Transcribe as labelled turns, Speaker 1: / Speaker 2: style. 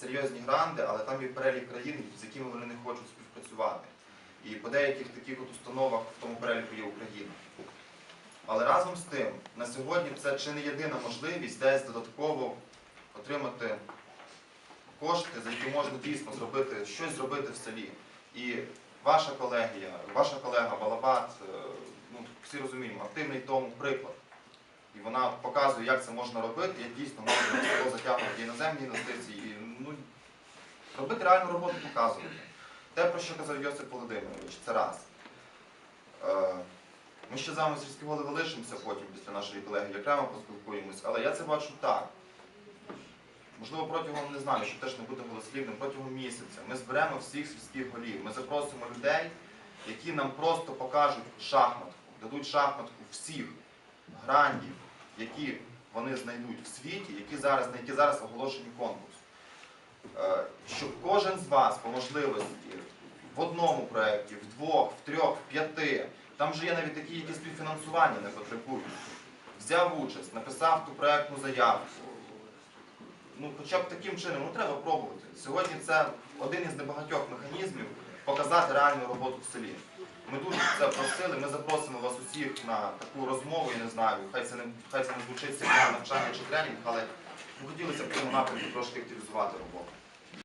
Speaker 1: серйозні гранди, але там є перелік країн, з якими вони не хочуть співпрацювати. І по деяких таких от установах в тому переліку є Україна. Але разом з тим, на сьогодні це чи не єдина можливість десь додатково отримати кошти, за які можна дійсно зробити щось зробити в селі. І ваша колегія, ваша колега Балабат, е, ну всі розуміємо, активний тому приклад. І вона показує, як це можна робити, як дійсно можна затягувати іноземні інвестиції, робити реальну роботу показувати. Те, про що казав Йосип Володимирович, це раз. Е, Ми ще з вами з сільські голови лишимося потім після нашої колеги, окремо поспілкуємось, але я це бачу так. Можливо, протягом не знаю, що теж не буде голослівним, протягом місяця ми зберемо всіх сільських голів. Ми запросимо людей, які нам просто покажуть шахматку, дадуть шахматку всіх грандів, які вони знайдуть в світі, які зараз, на які зараз оголошені конкурс. Щоб кожен з вас по можливості в одному проєкті, в двох, в трьох, в п'яти, там вже є навіть такі, які співфінансування не потребують. Взяв участь, написав ту проєктну заявку. Ну, хоча б таким чином, ну треба пробувати. Сьогодні це один із небагатьох механізмів показати реальну роботу в селі. Ми дуже це просили, ми запросимо вас усіх на таку розмову, я не знаю, хай це не, хай це не звучить як навчання чи тренінг, але ми хотілося б в цьому напрямку трошки активізувати роботу.